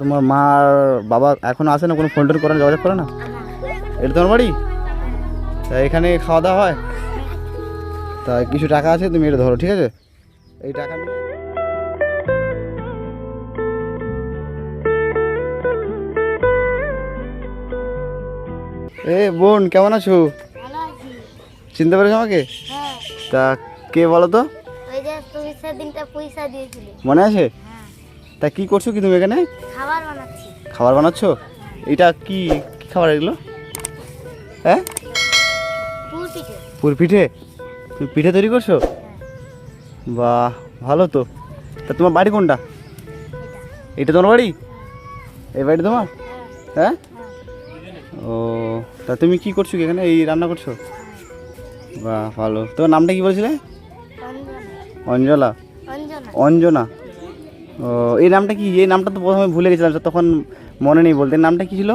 তোমার মা আর বাবা এখন আসে না? কোনো ফোন টোন করে না? যোগাযোগ করে না? এটা তোমার বাড়ি? তা এখানে খাওয়া দাওয়া হয়? তা কিছু টাকা আছে? তুমি এটা ধরো ঠিক আছে? এই টাকা এ বোন কেমন আছো? চিনতে পেরেছ আমাকে? হ্যাঁ। তা কে বলো তো? মনে আছে? তা কি করছ কি তুমি এখানে? খাবার বানাচ্ছি। খাবার বানাচ্ছো? এটা কি কি খাবার এগুলো? হ্যাঁ? পুর পিঠে। পুর পিঠে? তুমি পিঠে তৈরি করছ? বাহ ভালো তো। তা তোমার বাড়ি কোনটা? এটা তোমার বাড়ি? এই বাড়ি তোমার? হ্যাঁ? ও তা তুমি কি করছ কি এখানে? এই রান্না করছ? বাহ ভালো। তোমার নামটা কি বলছিলে? অঞ্জলা। অঞ্জনা। এই নামটা কি? এই নামটা তো প্রথমে ভুলে গেছিলাম তখন মনে নেই বলতে। নামটা কি ছিল?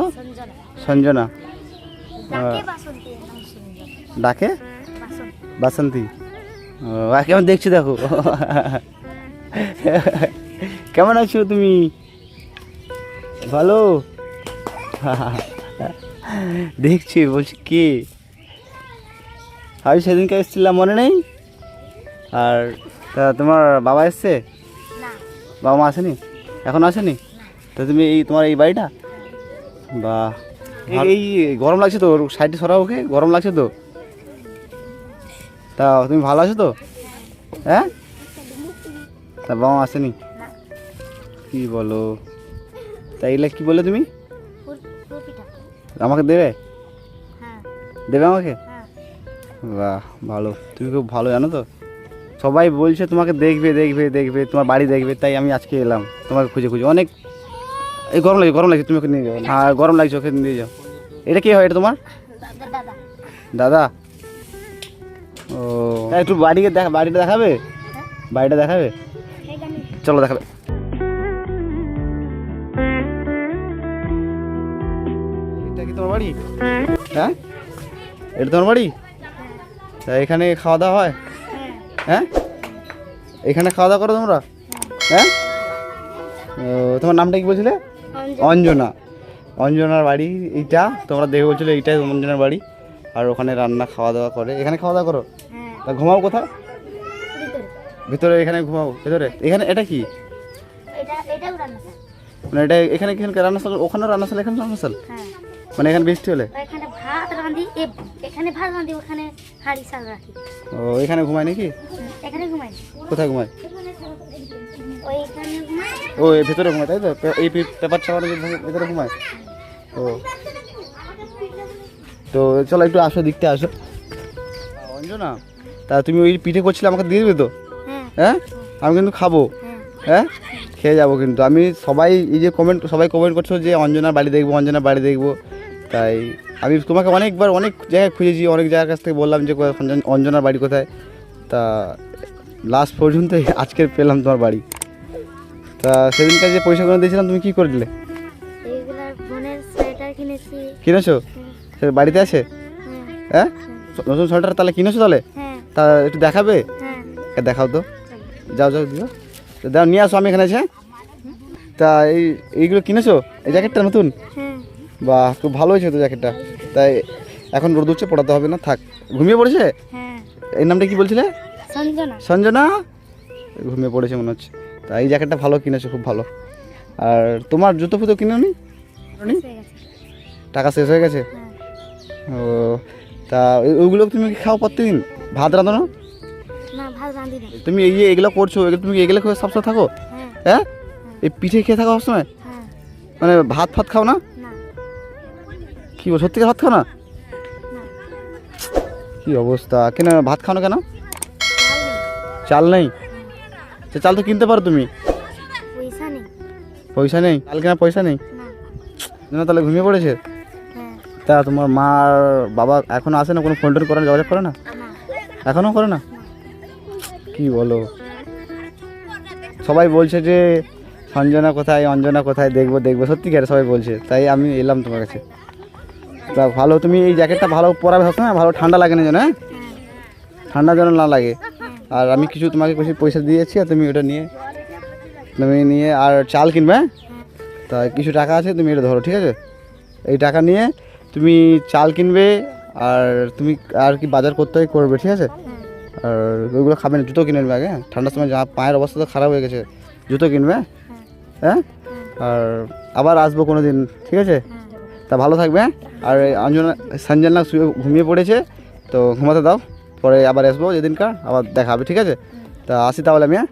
সঞ্জনা। ডাকে বাসন্তী কেমন দেখছি দেখো। কেমন আছো তুমি? ভালো? দেখছি বলছি কে? আমি সেদিনকে এসেছিলাম মনে নেই? আর তোমার বাবা এসছে? বাবা মা আসেনি? এখন আসেনি? তা তুমি এই তোমার এই বাড়িটা? বা এই গরম লাগছে তো সাইডে সরা ওকে গরম লাগছে তো। তা তুমি ভালো আছো তো? হ্যাঁ? তা বাবা মা আসেনি? কি বলো? তা এইগুলা কি বললে তুমি? আমাকে দেবে? হ্যাঁ। দেবে আমাকে? হ্যাঁ। বাহ ভালো। তুমি খুব ভালো জানো তো? সবাই বলছে, তোমাকে দেখবে দেখবে দেখবে, তোমার বাড়ি দেখবে। তাই আমি আজকে এলাম। তোমাকে খুঁজে খুঁজে। অনেক এই গরম লাগছে গরম লাগছে, তুমি ওকে নিয়ে যাও। হ্যাঁ গরম লাগছে, ওকে নিয়ে যাও। এটা কি হয়, এটা তোমার? দাদা। ও। একটু বাড়িকে দেখা বাড়িটা দেখাবে? বাড়িটা দেখাবে? চলো দেখাবে। এটা কি তোমার বাড়ি? হ্যাঁ? এটা তোমার বাড়ি? তা এখানে খাওয়া দাওয়া হয়? হ্যাঁ? হ্যাঁ এখানে খাওয়া দাওয়া করো তোমরা? হ্যাঁ। ও, তোমার নামটা কি বলছিলে? অঞ্জনা। অঞ্জনা। অঞ্জনার বাড়ি এইটা তোমরা দেখে বলছিলে এইটাই অঞ্জনার বাড়ি। আর ওখানে রান্না খাওয়া দাওয়া করে। এখানে খাওয়া দাওয়া করো? হ্যাঁ। তা ঘুমাও কোথাও ভিতরে। এখানে ঘুমাও ভেতরে। এখানে এটা কি? হয়। মানে এটা এখানে এখানে রান্নাশাল ওখানেও রান্নাশাল এখানে রান্নাশাল হ্যাঁ। মানে এখানে বৃষ্টি হলে? তো এখানে ভাত রাঁধি ওখানে হাঁড়ি শাল রাখি ও এখানে ঘুমায় নাকি? এখানে ঘুমাই কোথায় ঘুমায়? ও এই ভেতরে ঘুমায় তাই তো? এই পেপার চাপার ভেতরে ঘুমায়? ও। তো চলো একটু আসো দেখতে আসো। অঞ্জনা তা তুমি ওই পিঠে করছিলে আমাকে দিয়ে দেবে তো? হ্যাঁ। হ্যাঁ? আমি কিন্তু খাব। হ্যাঁ। হ্যাঁ? খেয়ে যাব কিন্তু। আমি সবাই এই যে কমেন্ট সবাই কমেন্ট করছ যে অঞ্জনার বাড়ি দেখব অঞ্জনার বাড়ি দেখব। তাই আমি তোমাকে অনেকবার অনেক জায়গায় খুঁজেছি অনেক জায়গার কাছ থেকে বললাম যে অঞ্জনার বাড়ি কোথায়। তা লাস্ট পর্যন্ত আজকে পেলাম তোমার বাড়ি। তা সেদিনকার যে পয়সাগুলো দিয়েছিলাম তুমি কী করে দিলে? কিনেছি। কিনেছো? সে বাড়িতে আছে? হ্যাঁ। হ্যাঁ? নতুন সোয়েটার তাহলে কিনেছো তাহলে? হ্যাঁ। তা একটু দেখাবে? হ্যাঁ। দেখাও তো। যাও যাও দিও। দাও নিয়ে আসো আমি এখানে আছে তা এই এইগুলো কিনেছো? এই জ্যাকেটটা নতুন? বাহ খুব ভালো হয়েছে তো জ্যাকেটটা। তাই এখন রোদ উঠছে পড়াতে হবে না থাক। ঘুমিয়ে পড়েছে? হ্যাঁ। এই নামটা কি বলছিলে? সঞ্জনা। সঞ্জনা? ঘুমিয়ে পড়েছে মনে হচ্ছে। তা এই জ্যাকেটটা ভালো কিনেছো খুব ভালো। আর তোমার জুতো ফুতো কিনে নি? টাকা শেষ হয়ে গেছে? হ্যাঁ। ও তা ওইগুলো তুমি কি খাও প্রত্যেকদিন ভাত রাঁধো না? তুমি এই যে এগুলো করছ এগুলো তুমি এগুলো খেয়ে সবসময় থাকো? হ্যাঁ। হ্যাঁ? এই পিঠে খেয়ে থাকো সবসময় মানে ভাত ফাত খাও না? কি বল সত্যি ভাত খাও না? কি অবস্থা? কেন ভাত খাও না কেন? চাল নেই? চাল সে চাল তো কিনতে পারো তুমি। পয়সা নেই। চাল কেনা পয়সা নেই? না। তাহলে ঘুমিয়ে পড়েছে? হ্যাঁ। তা তোমার মা আর বাবা এখন আসে না? কোনো ফোন টোন করে না? যোগাযোগ করে না? এখনও করে না? কি বলো? সবাই বলছে যে সঞ্জনা কোথায় অঞ্জনা কোথায়? দেখব দেখব। সত্যি করে সবাই বলছে। তাই আমি এলাম তোমার কাছে। তা ভালো, তুমি এই জ্যাকেটটা ভালো পরাবে সবসময়, ভালো ঠান্ডা লাগে না যেন হ্যাঁ ঠান্ডা যেন না লাগে আর আমি কিছু তোমাকে কিছু পয়সা দিয়েছি আর তুমি ওটা নিয়ে, তুমি নিয়ে আর চাল কিনবে হ্যাঁ? তা কিছু টাকা আছে, তুমি এটা ধরো, ঠিক আছে এই টাকা নিয়ে তুমি চাল কিনবে আর তুমি আর কি বাজার করতে করবে, ঠিক আছে আর ওইগুলো খাবে না, জুতো কিনে নেবে আগে হ্যাঁ? ঠান্ডার সময় যা পায়ের অবস্থা তো খারাপ হয়ে গেছে, জুতো কিনবে হ্যাঁ আর আবার আসব কোনো দিন ঠিক আছে তা ভালো থাকবে হ্যাঁ? আর আঞ্জনা সঞ্জনা শুয়ে ঘুমিয়ে পড়েছে। তো ঘুমাতে দাও, পরে আবার আসব যেদিনকার, আবার দেখা হবে, ঠিক আছে? তা আসি তাহলে আমি হ্যাঁ?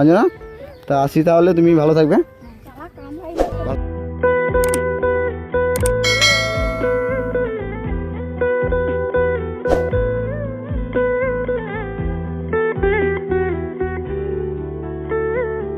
অঞ্জনা, তা আসি তাহলে তুমি ভালো থাকবে?